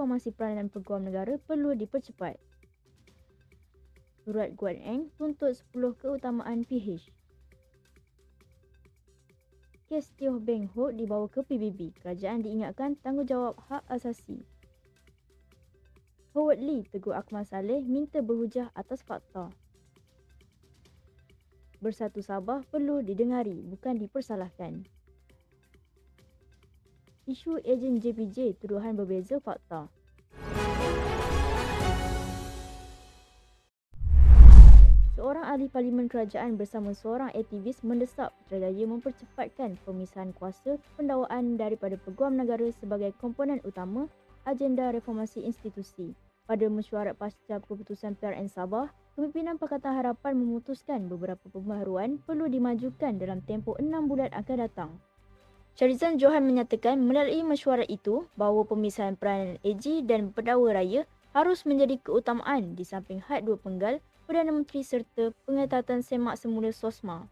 reformasi peranan peguam negara perlu dipercepat. Surat Guan Eng tuntut 10 keutamaan PH. Kes Tioh Beng Ho dibawa ke PBB. Kerajaan diingatkan tanggungjawab hak asasi. Howard Lee tegur Akmal Saleh minta berhujah atas fakta. Bersatu Sabah perlu didengari bukan dipersalahkan. Isu ejen JPJ tuduhan berbeza fakta. Seorang ahli parlimen kerajaan bersama seorang aktivis mendesak Putrajaya mempercepatkan pemisahan kuasa pendawaan daripada Peguam Negara sebagai komponen utama agenda reformasi institusi. Pada mesyuarat pasca keputusan PRN Sabah, Kepimpinan Pakatan Harapan memutuskan beberapa pembaharuan perlu dimajukan dalam tempoh enam bulan akan datang. Syarizan Johan menyatakan melalui mesyuarat itu bahawa pemisahan peranan AG dan pendakwa raya harus menjadi keutamaan di samping had dua penggal Perdana Menteri serta pengetatan semak semula SOSMA.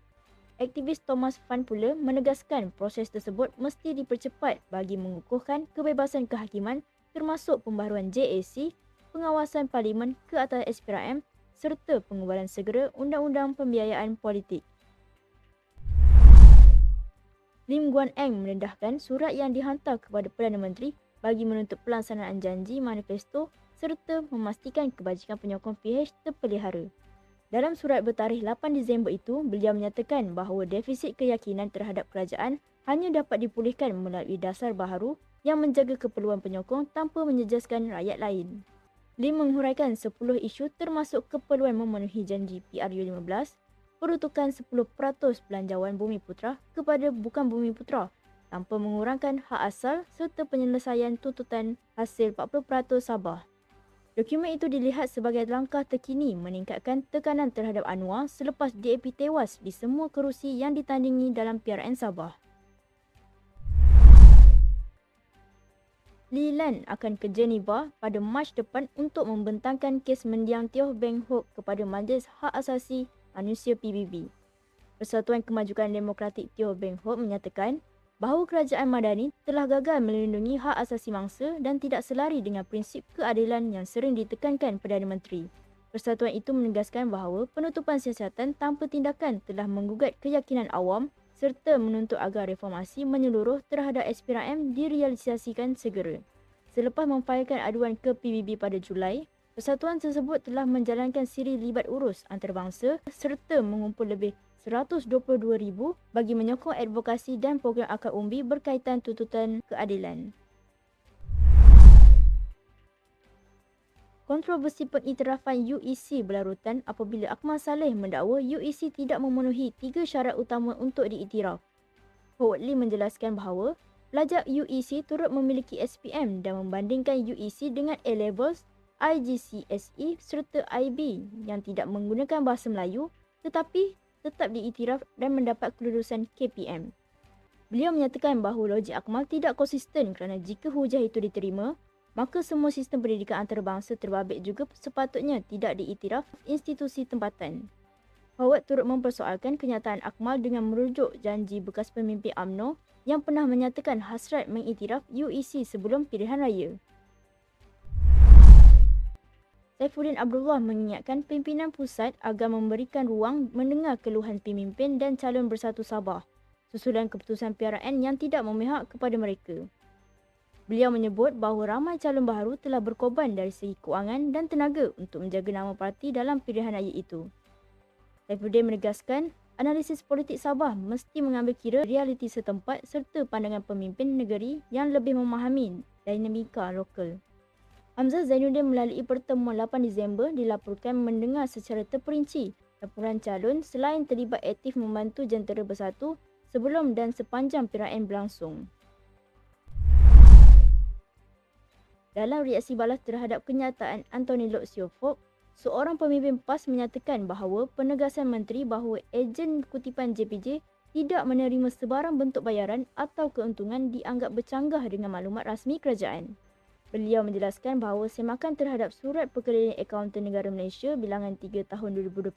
Aktivis Thomas Fan pula menegaskan proses tersebut mesti dipercepat bagi mengukuhkan kebebasan kehakiman termasuk pembaharuan JAC, pengawasan parlimen ke atas SPRM serta pengubahan segera Undang-Undang Pembiayaan Politik. Lim Guan Eng mendedahkan surat yang dihantar kepada Perdana Menteri bagi menuntut pelaksanaan janji manifesto serta memastikan kebajikan penyokong PH terpelihara. Dalam surat bertarikh 8 Disember itu, beliau menyatakan bahawa defisit keyakinan terhadap kerajaan hanya dapat dipulihkan melalui dasar baharu yang menjaga keperluan penyokong tanpa menyejaskan rakyat lain. Lim menghuraikan 10 isu termasuk keperluan memenuhi janji PRU15, peruntukan 10% belanjawan Bumi Putra kepada bukan Bumi Putra tanpa mengurangkan hak asal serta penyelesaian tuntutan hasil 40% Sabah. Dokumen itu dilihat sebagai langkah terkini meningkatkan tekanan terhadap Anwar selepas DAP tewas di semua kerusi yang ditandingi dalam PRN Sabah. Lee Lan akan ke Geneva pada Mac depan untuk membentangkan kes mendiang Tioh Beng Hock kepada Majlis Hak Asasi Manusia PBB. Persatuan Kemajukan Demokratik Tioh Beng Hock menyatakan bahawa kerajaan Madani telah gagal melindungi hak asasi mangsa dan tidak selari dengan prinsip keadilan yang sering ditekankan Perdana Menteri. Persatuan itu menegaskan bahawa penutupan siasatan tanpa tindakan telah menggugat keyakinan awam serta menuntut agar reformasi menyeluruh terhadap SPRM direalisasikan segera. Selepas memfailkan aduan ke PBB pada Julai, persatuan tersebut telah menjalankan siri libat urus antarabangsa serta mengumpul lebih 122,000 bagi menyokong advokasi dan program akad umbi berkaitan tuntutan keadilan. Kontroversi pengiktirafan UEC berlarutan apabila Akmal Saleh mendakwa UEC tidak memenuhi tiga syarat utama untuk diiktiraf. Howard Lee menjelaskan bahawa pelajar UEC turut memiliki SPM dan membandingkan UEC dengan A-Levels, IGCSE serta IB yang tidak menggunakan bahasa Melayu tetapi tetap diiktiraf dan mendapat kelulusan KPM. Beliau menyatakan bahawa logik Akmal tidak konsisten kerana jika hujah itu diterima, maka semua sistem pendidikan antarabangsa terbabit juga sepatutnya tidak diiktiraf institusi tempatan. Howard turut mempersoalkan kenyataan Akmal dengan merujuk janji bekas pemimpin AMNO yang pernah menyatakan hasrat mengiktiraf UEC sebelum pilihan raya. Saifuddin Abdullah mengingatkan pimpinan pusat agar memberikan ruang mendengar keluhan pemimpin dan calon bersatu Sabah susulan keputusan PRN yang tidak memihak kepada mereka. Beliau menyebut bahawa ramai calon baharu telah berkorban dari segi kewangan dan tenaga untuk menjaga nama parti dalam pilihan raya itu. Saifuddin menegaskan analisis politik Sabah mesti mengambil kira realiti setempat serta pandangan pemimpin negeri yang lebih memahami dinamika lokal. Hamzah Zainuddin melalui pertemuan 8 Disember dilaporkan mendengar secara terperinci laporan calon selain terlibat aktif membantu jentera bersatu sebelum dan sepanjang PRN berlangsung. Dalam reaksi balas terhadap kenyataan Anthony Lok seorang pemimpin PAS menyatakan bahawa penegasan menteri bahawa ejen kutipan JPJ tidak menerima sebarang bentuk bayaran atau keuntungan dianggap bercanggah dengan maklumat rasmi kerajaan. Beliau menjelaskan bahawa semakan terhadap surat perkeliling akaunten negara Malaysia bilangan 3 tahun 2025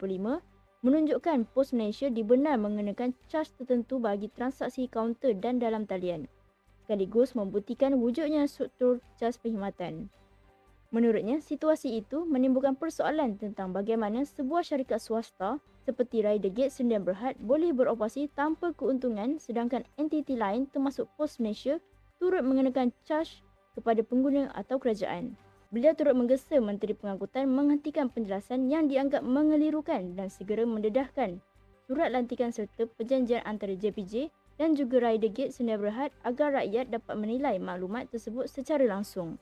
menunjukkan pos Malaysia dibenar mengenakan caj tertentu bagi transaksi kaunter dan dalam talian sekaligus membuktikan wujudnya struktur caj perkhidmatan. Menurutnya, situasi itu menimbulkan persoalan tentang bagaimana sebuah syarikat swasta seperti Rider Gate Sdn Berhad boleh beroperasi tanpa keuntungan sedangkan entiti lain termasuk Pos Malaysia turut mengenakan charge kepada pengguna atau kerajaan. Beliau turut menggesa Menteri Pengangkutan menghentikan penjelasan yang dianggap mengelirukan dan segera mendedahkan surat lantikan serta perjanjian antara JPJ dan juga Rider Gate Sdn Berhad agar rakyat dapat menilai maklumat tersebut secara langsung.